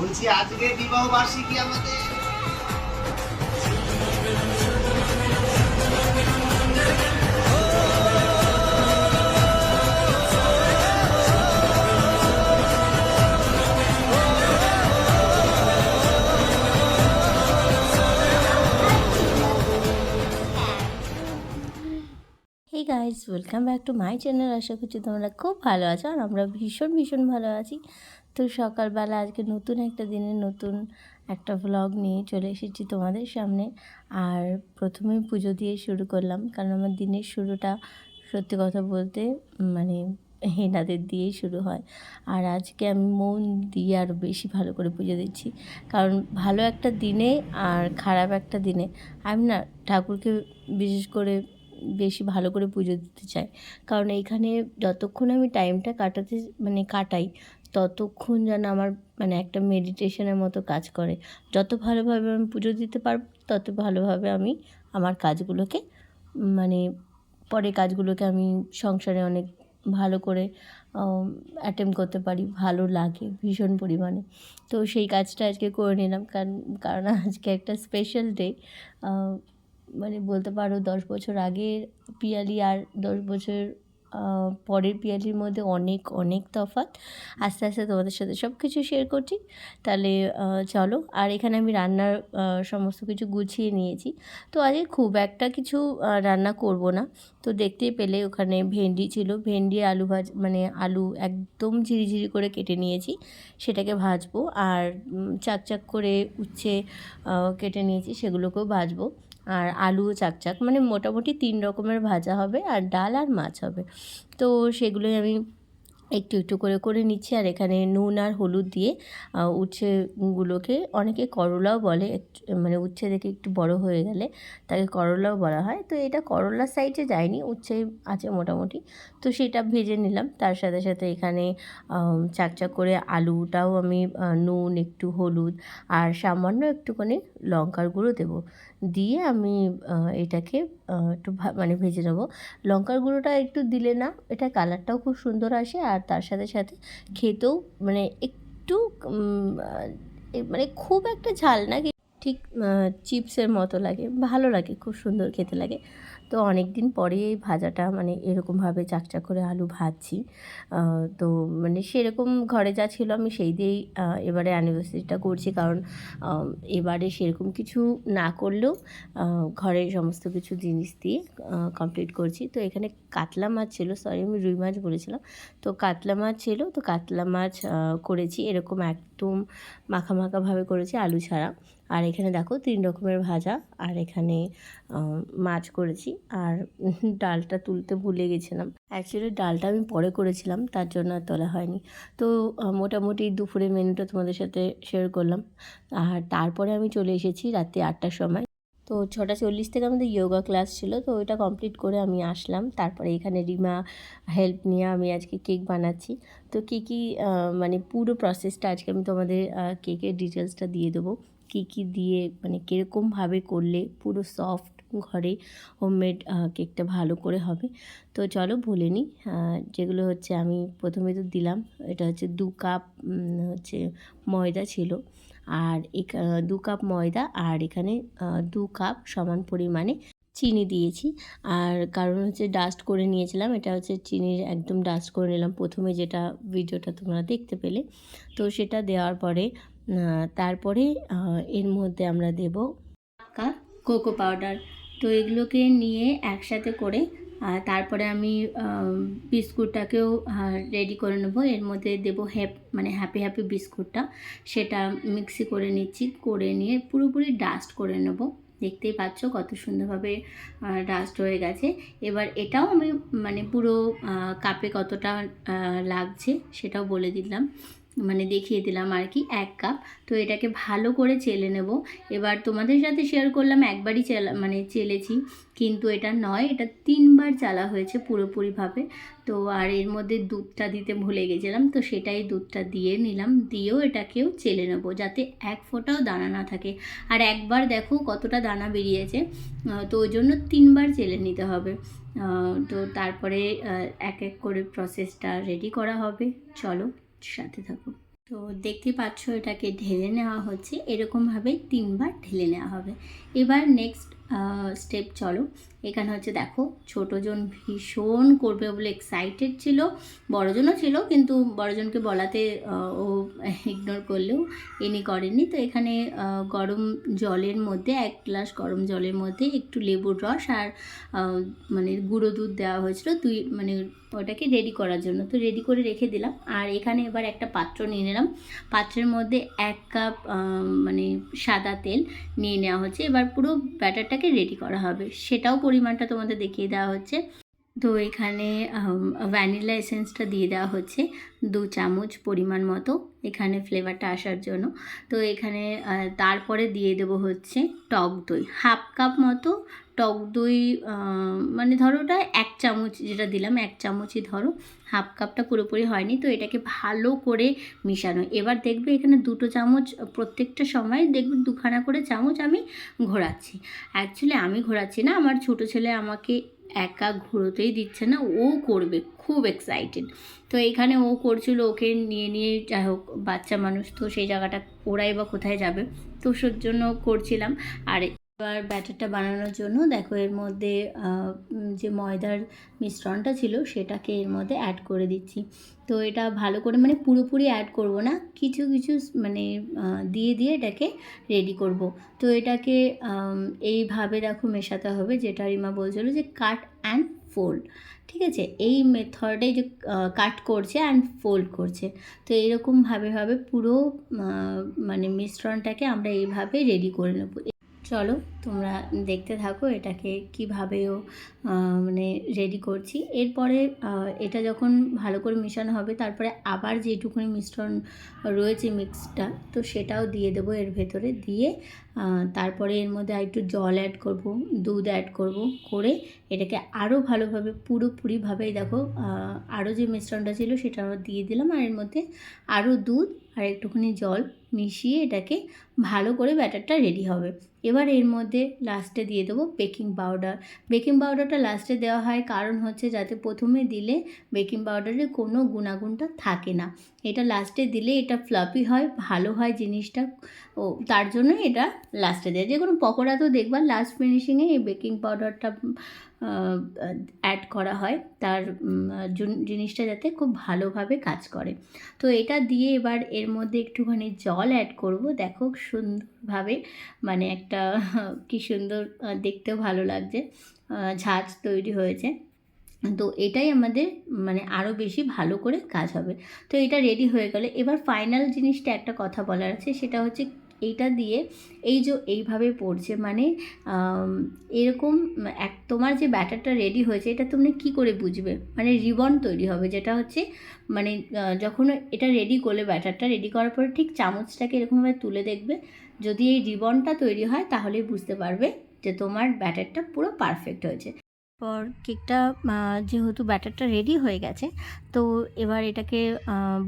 বলছি, আজকে বিবাহ বার্ষিকী আমাদের। Guys welcome back to my channel আশা করছি তোমরা খুব ভালো আছো আর আমরা ভীষণ ভীষণ ভালো আছি। তো সকালবেলা আজকে নতুন একটা দিনে নতুন একটা ভ্লগ নিয়ে চলে এসেছি তোমাদের সামনে। আর প্রথমে পুজো দিয়ে শুরু করলাম, কারণ আমার দিনের শুরুটা সত্যি কথা বলতে মানে হেনাদের দিয়েই শুরু হয়। আর আজকে আমি মন দিয়ে আরও বেশি ভালো করে পুজো দিচ্ছি, কারণ ভালো একটা দিনে আর খারাপ একটা দিনে আমি না ঠাকুরকে বিশেষ করে বেশি ভালো করে পুজো দিতে চাই। কারণ এইখানে যতক্ষণ আমি টাইমটা কাটাতে মানে কাটাই ততক্ষণ যেন আমার মানে একটা মেডিটেশনের মতো কাজ করে। যত ভালোভাবে আমি পুজো দিতে পারব, তত ভালোভাবে আমি আমার কাজগুলোকে মানে পরে কাজগুলোকে আমি সংসারে অনেক ভালো করে অ্যাটেম্প করতে পারি, ভালো লাগে ভীষণ পরিমাণে। তো সেই কাজটা আজকে করে নিলাম, কারণ কারণ আজকে একটা স্পেশাল ডে মানে বলতে পারো দশ বছর আগের পিয়ালি আর দশ বছর পরের পিয়ালির মধ্যে অনেক অনেক তফাৎ। আস্তে আস্তে তোমাদের সাথে সব কিছু শেয়ার করছি। তাহলে চলো। আর এখানে আমি রান্নার সমস্ত কিছু গুছিয়ে নিয়েছি। তো আজকে খুব একটা কিছু রান্না করব না। তো দেখতেই পেলে ওখানে ভেন্ডি ছিল। ভেন্ডি, আলু ভাজ মানে আলু একদম ঝিরিঝিরি করে কেটে নিয়েছি। সেটাকে ভাজবো। আর চাকচাক করে উচ্ছে কেটে নিয়েছি। সেগুলোকেও ভাজবো। আর আলু, চাকচাক মানে মোটামুটি তিন রকমের ভাজা হবে আর ডাল আর মাছ হবে। তো সেগুলোই আমি একটু একটু করে করে নিচ্ছি আর এখানে নুন আর হলুদ দিয়ে উচ্ছেগুলোকে অনেকে করলাও বলে মানে উচ্ছে দেখে একটু বড় হয়ে গেলে তাকে করলাও বলা হয়। তো এটা করলার সাইডে যায়নি, উচ্ছে আছে মোটামুটি। তো সেটা ভেজে নিলাম, তার সাথে সাথে এখানে চাকচাক করে আলুটাও আমি নুন, একটু হলুদ আর সামান্য একটুখানি লঙ্কার গুঁড়ো দেবো। দিয়ে আমি এটাকে একটু মানে ভেজে নেব। লঙ্কার গুঁড়োটা একটু দিলে না, এটা কালারটাও খুব সুন্দর আসে আর তার সাথে সাথে খেতেও মানে একটু মানে খুব একটা ঝাল না ঠিক চিপসের মতো লাগে, ভালো লাগে, খুব সুন্দর খেতে লাগে। তো অনেক দিন পরে এই ভাজাটা মানে এরকমভাবে চাকচাক করে আলু ভাজছি। তো মানে সেরকম ঘরে যা ছিল আমি সেই দিয়েই এবারে অ্যানিভার্সারিটা করছি। কারণ এবারে সেরকম কিছু না করলেও ঘরের সমস্ত কিছু জিনিস দিয়ে কমপ্লিট করছি। তো এখানে কাতলা মাছ ছিল সরি আমি রুই মাছ বলেছিলাম। তো কাতলা মাছ ছিল, তো কাতলা মাছ করেছি। এরকম একদম মাখা মাখাভাবে করেছি আলু ছাড়া। আর এখানে দেখো তিন রকমের ভাজা, আর এখানে মাছ করেছি, আর ডালটা তুলতে ভুলে গেছিলাম। অ্যাকচুয়ালি ডালটা আমি পরে করেছিলাম, তার জন্য আর তোলা হয়নি। তো মোটামুটি দুপুরের মেনুটা তোমাদের সাথে শেয়ার করলাম। আর তারপরে আমি চলে এসেছি রাত্রি আটটার সময়। তো ছটা চল্লিশ থেকে আমাদের যোগা ক্লাস ছিল, তো ওইটা কমপ্লিট করে আমি আসলাম। তারপরে এখানে রিমা হেল্প নিয়ে আমি আজকে কেক বানাচ্ছি। তো কী কী মানে পুরো প্রসেসটা আজকে আমি তোমাদের কেকের ডিটেলসটা দিয়ে দেবো। কী কী দিয়ে মানে কীরকমভাবে করলে পুরো সফট ঘরে হোমমেড কেকটা ভালো করে হবে? তো চলো বলে নিই যেগুলো হচ্ছে আমি প্রথমে তো দিলাম, এটা হচ্ছে দু কাপ হচ্ছে ময়দা ছিল। আর দু কাপ ময়দা আর এখানে দু কাপ সমান পরিমাণে চিনি দিয়েছি। আর কারণ হচ্ছে ডাস্ট করে নিয়েছিলাম, এটা হচ্ছে চিনির একদম ডাস্ট করে নিলাম প্রথমে যেটা ভিডিওটা তোমরা দেখতে পেলে। তো সেটা দেওয়ার পরে তারপরে এর মধ্যে আমরা দেব কাপ কোকো পাউডার। তো এগুলোকে নিয়ে একসাথে করে তারপরে আমি বিস্কুটটাকেও রেডি করে নেব। এর মধ্যে দেব হ্যাপ মানে হ্যাপি হ্যাপি বিস্কুটটা। সেটা মিক্সি করে নিচ্ছি, করে নিয়ে পুরোপুরি ডাস্ট করে নেব। দেখতেই পাচ্ছ কত সুন্দরভাবে ডাস্ট হয়ে গেছে। এবার এটাও আমি মানে পুরো কাপে কতটা লাগছে সেটাও বলে দিলাম। মানে দেখিয়ে দিলাম আর কি, এক কাপ। তো এটাকে ভালো করে চেলে নেব। এবার তোমাদের সাথে শেয়ার করলাম, একবারই চেলা মানে চেলেছি। কিন্তু এটা নয়, এটা তিনবার চালা হয়েছে পুরোপুরিভাবে। তো আর এর মধ্যে দুধটা দিতে ভুলে গেছিলাম, তো সেটাই দুধটা দিয়ে নিলাম। দিয়েও এটাকেও চেলে নেব, যাতে এক ফোঁটাও দানা না থাকে। আর একবার দেখো কতটা দানা বেরিয়েছে। তো ওই জন্য তিনবার চেলে নিতে হবে। তো তারপরে এক এক করে প্রসেসটা রেডি করা হবে। চলো। সাথে থাকো। তো দেখতে পাচ্ছ এটাকে ঢেলে নেওয়া হচ্ছে এরকমভাবেই তিনবার ঢেলে নেওয়া হবে। এবার নেক্সট স্টেপ চলো। এখানে হচ্ছে দেখো, ছোটোজন ভীষণ করবে বলে এক্সাইটেড ছিল, বড়জনও ছিল, কিন্তু বড়জনকে বলাতে ও ইগনোর করলেও এনি করেনি তো এখানে গরম জলের মধ্যে, এক গ্লাস গরম জলের মধ্যে একটু লেবুর রস আর মানে গুঁড়ো দুধ দেওয়া হয়েছিল। দুই মানে ওটাকে রেডি করার জন্য। তো রেডি করে রেখে দিলাম। আর এখানে এবার একটা পাত্র নিয়ে নিলাম। পাত্রের মধ্যে এক কাপ মানে সাদা তেল নিয়ে নেওয়া হচ্ছে। এবার পুরো ব্যাটারটাকে রেডি করা হবে। সেটাও পরিমাণটা তোমাদের দেখিয়ে দেওয়া হচ্ছে। তো এখানে ভ্যানিলা এসেন্সটা দিয়ে দেওয়া হচ্ছে। দু চামচ পরিমাণ মতো এখানে ফ্লেভারটা আসার জন্য। তো এখানে তারপরে দিয়ে দেবো হচ্ছে টক দই। হাফ কাপ মতো টক দই মানে ধরো ওটা এক চামচ যেটা দিলাম, এক চামচই ধরো, হাফ কাপটা পুরোপুরি হয়নি, তো এটাকে ভালো করে মিশানো। এবার দেখবে এখানে দুটো চামচ, প্রত্যেকটা সময় দেখবে দুখানা করে চামচ আমি ঘোরাচ্ছি। অ্যাকচুয়ালি আমি ঘোরাচ্ছি না, আমার ছোটো ছেলে আমাকে একা ঘুরোতেই দিচ্ছে না, ও করবে, খুব এক্সাইটেড তো এখানে ও করছিল, ওকে নিয়ে নিয়ে যাই হোক, বাচ্চা মানুষ তো সেই জায়গাটা, ওরাই বা কোথায় যাবে, তো সের জন্য করছিলাম। আর এবার ব্যাটারটা বানানোর জন্য দেখো এর মধ্যে যে ময়দার মিশ্রণটা ছিল সেটাকে এর মধ্যে অ্যাড করে দিচ্ছি। তো এটা ভালো করে মানে পুরোপুরি অ্যাড করব না, কিছু কিছু মানে দিয়ে দিয়ে এটাকে রেডি করব। তো এটাকে এইভাবে দেখো মেশাতে হবে, যেটা রিমা বলছিল যে কাট অ্যান্ড ফোল্ড ঠিক আছে? এই মেথডে যে কাট করছে অ্যান্ড ফোল্ড করছে। তো এইরকমভাবে ভাবে পুরো মানে মিশ্রণটাকে আমরা এইভাবে রেডি করে নেব। চলো তোমরা দেখতে থাকো এটাকে কীভাবেও মানে রেডি করছি। এরপরে এটা যখন ভালো করে মেশানো হবে, তারপরে আবার যেটুকুনি মিশ্রণ রয়েছে মিক্সটা, তো সেটাও দিয়ে দেবো এর ভেতরে। দিয়ে তারপরে এর মধ্যে আর একটু জল অ্যাড করব, দুধ অ্যাড করব করে এটাকে আরও ভালোভাবে, পুরোপুরিভাবেই দেখো আরও যে মিশ্রণটা ছিল সেটা দিয়ে দিলাম। আর এর মধ্যে আরও দুধ আর একটুখানি জল মিশিয়ে এটাকে ভালো করে ব্যাটারটা রেডি হবে। এবার এর মধ্যে লাস্টে দিয়ে দেবো বেকিং পাউডার বেকিং পাউডারটা লাস্টে দেওয়া হয় কারণ হচ্ছে যাতে প্রথমে দিলে বেকিং পাউডারের কোনো গুণাগুণটা থাকে না। এটা লাস্টে দিলে এটা ফ্লাপি হয়, ভালো হয় জিনিসটা। ও, তার জন্য এটা লাস্টে দেয় যে কোনো পকোড়া তো দেখবা লাস্ট ফিনিশিংয়ে এই বেকিং পাউডারটা অ্যাড করা হয় তার জুন- জিনিসটা যাতে খুব ভালোভাবে কাজ করে। তো এটা দিয়ে এবার এর মধ্যে একটুখানি জল অ্যাড করব। দেখো সুন্দরভাবে মানে একটা, কি সুন্দর দেখতেও ভালো লাগছে। ঝাঁজ তৈরি হয়েছে। তো এটাই আমাদের মানে আরও বেশি ভালো করে কাজ হবে। তো এটা রেডি হয়ে গেলে। এবার ফাইনাল জিনিসটা একটা কথা বলার আছে, সেটা হচ্ছে এইটা দিয়ে এই যে এইভাবে পড়ছে মানে এরকম এক, তোমার যে ব্যাটারটা রেডি হয়েছে, এটা তুমি কি করে বুঝবে? মানে রিবন তৈরি হবে, যেটা হচ্ছে মানে যখন এটা রেডি করলে, ব্যাটারটা রেডি করার পরে ঠিক চামচটাকে এরকমভাবে তুলে দেখবে। যদি এই রিবনটা তৈরি হয়, তাহলেই বুঝতে পারবে যে তোমার ব্যাটারটা পুরো পারফেক্ট হয়েছে। পর কেকটা যেহেতু ব্যাটারটা রেডি হয়ে গেছে, তো এবার এটাকে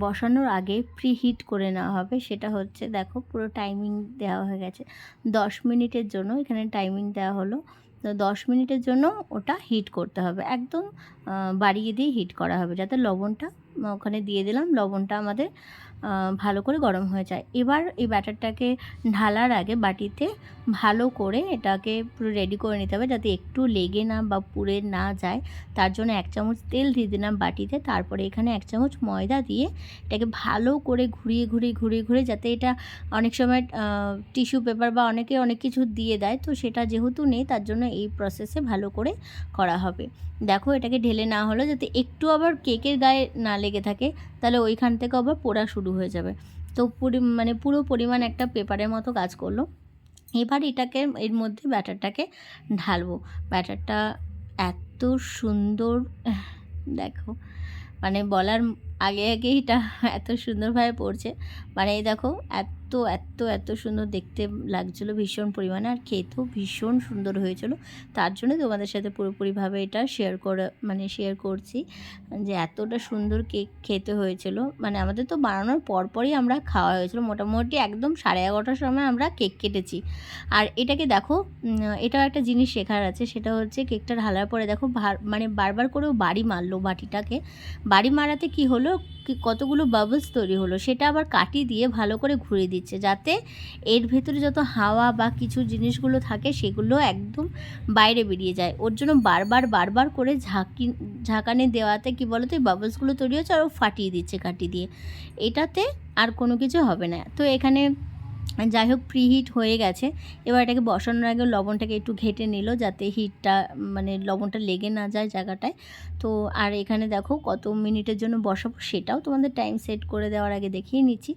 বসানোর আগে প্রি হিট করে নেওয়া হবে। সেটা হচ্ছে, দেখো পুরো টাইমিং দেওয়া হয়ে গেছে। দশ মিনিটের জন্য এখানে টাইমিং দেওয়া হলো। তো দশ মিনিটের জন্য ওটা হিট করতে হবে। একদম বাড়িয়ে দিয়ে হিট করা হবে যাতে লবণটা ওখানে দিয়ে দিলাম। লবণটা আমাদের ভালো করে গরম হয়ে যায়। এবার এই ব্যাটারটাকে ঢালার আগে বাটিতে ভালো করে এটাকে পুরো রেডি করে নিতে হবে যাতে একটু লেগে না বা পুড়ে না যায়। তার জন্য এক চামচ তেল দিয়ে দিলাম বাটিতে। তারপরে এখানে এক চামচ ময়দা দিয়ে এটাকে ভালো করে ঘুরিয়ে ঘুরিয়ে ঘুরিয়ে ঘুরিয়ে যাতে এটা অনেক সময় টিস্যু পেপার বা অনেকে অনেক কিছু দিয়ে দেয়। তো সেটা যেহেতু নেই, তার জন্য এই প্রসেসে ভালো করে করা হবে। দেখো এটাকে ঢেলে না হলো, যাতে একটু আবার কেকের গায়ে না লেগে থাকে, তাহলে ওইখান থেকে আবার পোড়া শুরু হয়ে যাবে। তো পুরি মানে পুরো পরিমাণ একটা পেপারের মতো কাজ করল। এবার এটাকে, এর মধ্যে ব্যাটারটাকে ঢালবো। ব্যাটারটা এত সুন্দর, দেখো মানে বলার আগে আগে এটা এত সুন্দরভাবে পড়ছে। মানে এই দেখো, এত এত এত এত সুন্দর দেখতে লাগছিল, ভীষণ পরিমাণে, আর খেতেও ভীষণ সুন্দর হয়েছিল। তার জন্য তোমাদের সাথে পুরোপুরিভাবে এটা শেয়ার করে মানে শেয়ার করছি, যে এতটা সুন্দর কেক খেতে হয়েছিল। মানে আমাদের তো বানানোর পরপরই আমরা খাওয়া হয়েছিল। মোটামুটি একদম সাড়ে এগারোটার সময় আমরা কেক কেটেছি। আর এটাকে দেখো এটাও একটা জিনিস শেখার আছে, সেটা হচ্ছে কেকটা ঢালার পরে দেখো মানে বারবার করেও বাড়ি মারলো বাটিটাকে। বাড়ি মারাতে কি হলো? কতগুলো বাবলস তৈরি হলো? সেটা আবার কাটি দিয়ে ভালো করে ঘুরিয়ে দিচ্ছে। যাতে এর ভেতরে যত হাওয়া বা কিছু জিনিসগুলো থাকে সেগুলো একদম বাইরে বেরিয়ে যায়। ওর জন্য বারবার বারবার করে ঝাঁকি, ঝাঁকানি দেওয়াতে কি বলো তো এই বাবলসগুলো তৈরি হচ্ছে আর ও ফাটিয়ে দিচ্ছে কাটি দিয়ে। এটাতে আর কোনো কিছু হবে না। তো এখানে যাই হোক প্রিহিট হয়ে গেছে। এবার এটাকে বসানোর আগে লবণটাকে একটু ঘেটে নিল যাতে হিটটা মানে লবণটা লেগে না যায় জায়গাটায়। তো আর এখানে দেখো কত মিনিটের জন্য বসাবো সেটাও তোমাদের টাইম সেট করে দেওয়ার আগে দেখিয়ে নিচ্ছি।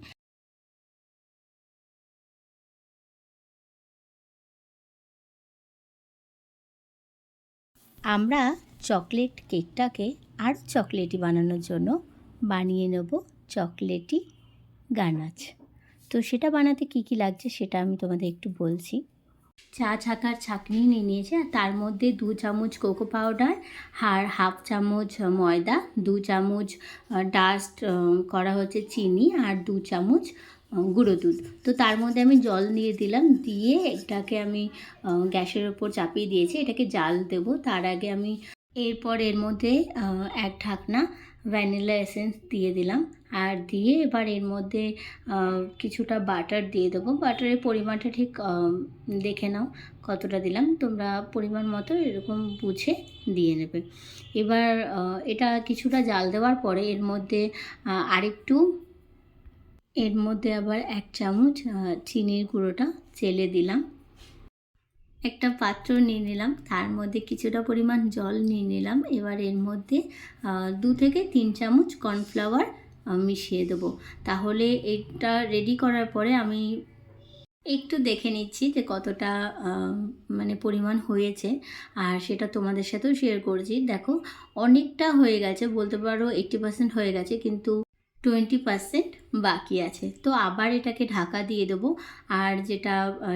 আমরা চকলেট কেকটাকে আর চকলেটি বানানোর জন্য বানিয়ে নেব চকলেটি গানাচ। তো সেটা বানাতে কি কি লাগছে সেটা আমি তোমাদের একটু বলছি। চা ছাকার ছাকনি নিয়ে নিয়েছে আর তার মধ্যে দু চামচ কোকো পাউডার আর হাফ চামচ ময়দা, দু চামচ ডাস্ট করা হচ্ছে চিনি আর দু চামচ গুঁড়ো দুধ। তো তার মধ্যে আমি জল দিয়ে দিলাম, দিয়ে এটাকে আমি গ্যাসের ওপর চাপিয়ে দিয়েছি, এটাকে জাল দেব। তার আগে আমি এরপর এর মধ্যে এক ঢাকনা ভ্যানিলা এসেন্স দিয়ে দিলাম। আর দিয়ে এবার এর মধ্যে কিছুটা বাটার দিয়ে দেবো। বাটারের পরিমাণটা ঠিক দেখে নাও কতটা দিলাম। তোমরা পরিমাণ মতো এরকম বুঝে দিয়ে নেবে। এবার এটা কিছুটা জাল দেওয়ার পরে এর মধ্যে আরেকটু এর মধ্যে আবার এক চামচ চিনির গুঁড়োটা চেলে দিলাম। একটা পাত্র নিয়ে নিলাম, তার মধ্যে কিছুটা পরিমাণ জল নিয়ে নিলাম। এবার এর মধ্যে দু থেকে তিন চামচ কর্নফ্লাওয়ার মিশিয়ে দেবো। তাহলে এটা রেডি করার পরে আমি একটু দেখে নিচ্ছি যে কতটা মানে পরিমাণ হয়েছে। আর সেটা তোমাদের সাথেও শেয়ার করছি। দেখো, অনেকটা হয়ে গেছে, বলতে পারো এইট্টি পার্সেন্ট হয়ে গেছে, কিন্তু টোয়েন্টি পার্সেন্ট বাকি আছে। তো আবার এটাকে ঢাকা দিয়ে দেবো। আর যেটা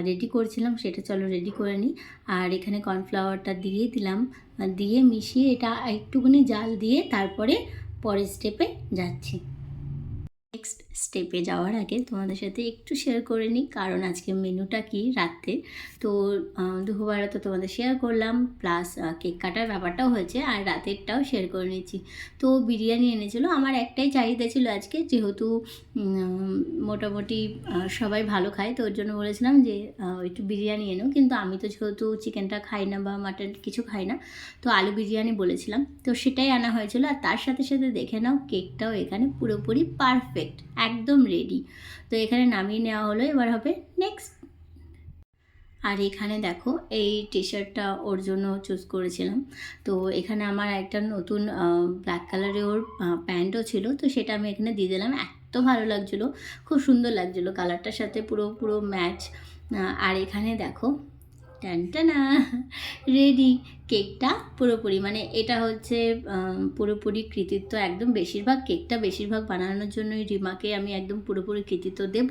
রেডি করছিলাম সেটা চলো রেডি করে নিই। আর এখানে কর্নফ্লাওয়ারটা দিয়ে দিলাম। দিয়ে মিশিয়ে এটা একটুখানি জাল দিয়ে তারপরে পরের স্টেপে যাচ্ছি। নেক্সট স্টেপে যাওয়ার আগে তোমাদের সাথে একটু শেয়ার করে নিই, কারণ আজকে মেনুটা কি রাত্রে? তো দুপুরবেলা তো তোমাদের শেয়ার করলাম প্লাস কেক কাটার ব্যাপারটাও হয়েছে, আর রাতেরটাও শেয়ার করে নিচ্ছি তো বিরিয়ানি এনেছিল, আমার একটাই চাহিদা ছিল আজকে, যেহেতু মোটামুটি সবাই ভালো খায়, তো ওর জন্য বলেছিলাম যে একটু বিরিয়ানি এনো, কিন্তু আমি তো যেহেতু চিকেনটা খাই না বা মাটন কিছু খাই না, তো আলু বিরিয়ানি বলেছিলাম। তো সেটাই আনা হয়েছিল, আর তার সাথে সাথে দেখে নাও কেকটাও এখানে পুরোপুরি পারফেক্ট একদম রেডি তো এখানে নামিয়ে নেওয়া হলো, এবার হবে নেক্সট আর এখানে দেখো, এই টি শার্টটা ওর জন্য চুজ করেছিলাম। তো এখানে আমার একটা নতুন ব্ল্যাক কালারের ওর প্যান্টও ছিল, তো সেটা আমি এখানে দিয়ে দিলাম। এত ভালো লাগছিল, খুব সুন্দর লাগছিল। কালারটার সাথে পুরো পুরো ম্যাচ আর এখানে দেখো টানটানা রেডি কেকটা পুরোপুরি মানে এটা হচ্ছে পুরোপুরি কৃতিত্ব, একদম বেশিরভাগ কেকটা বেশিরভাগ বানানোর জন্যই রিমাকে আমি একদম পুরোপুরি কৃতিত্ব দেব।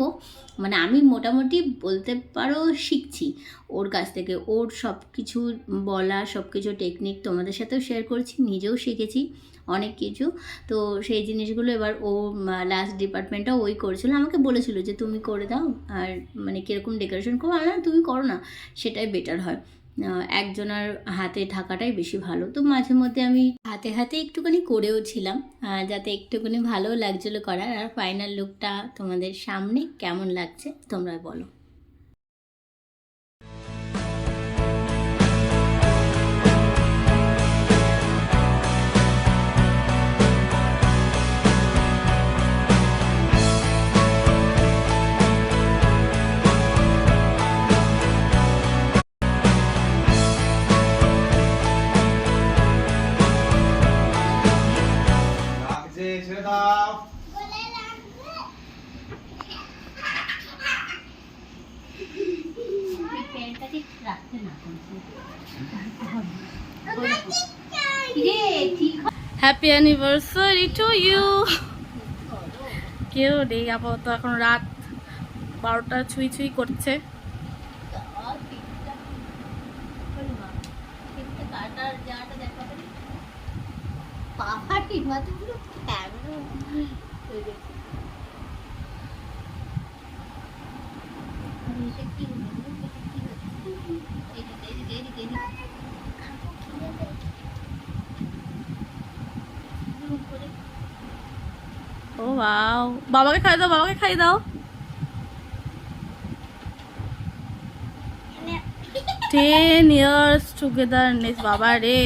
মানে আমি মোটামুটি বলতে পারো শিখছি। ওর কাছ থেকে ওর সব কিছু বলা সব কিছু টেকনিক তোমাদের সাথেও শেয়ার করেছি, নিজেও শিখেছি। অনেক কিছু। তো সেই জিনিসগুলো এবার ও লাস্ট ডিপার্টমেন্টটাও ওই করেছিল। আমাকে বলেছিল যে তুমি করে দাও। আর মানে কীরকম ডেকোরেশন করব? বললাম, তুমি করো না সেটাই বেটার হয়। একজনের হাতে থাকাটাই বেশি ভালো। তো মাঝে মধ্যে আমি হাতে হাতে একটুখানি করেও ছিলাম যাতে একটুখানি ভালো লাগছিল করার। আর ফাইনাল লুকটা তোমাদের সামনে কেমন লাগছে তোমরা বলো। হ্যাপি অ্যানিভার্সারি টু ইউ কেউ নেই আপাতত এখন রাত বারোটা ছুঁই ছুঁই করছে। কেমন বাবাকে খাই দাও, বাবাকে খাই দাও। টেন ইয়ার্স টুগেদারনেস বাবা রে।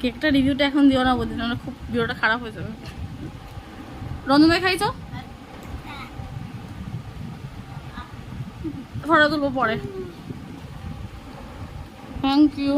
কেকটা রিভিউটা এখন দিও না বলছি না খুব ভিডিওটা খারাপ হয়ে যাবে। রঞ্জনকে খাইছো? ফটো তুলবো পরে। Thank you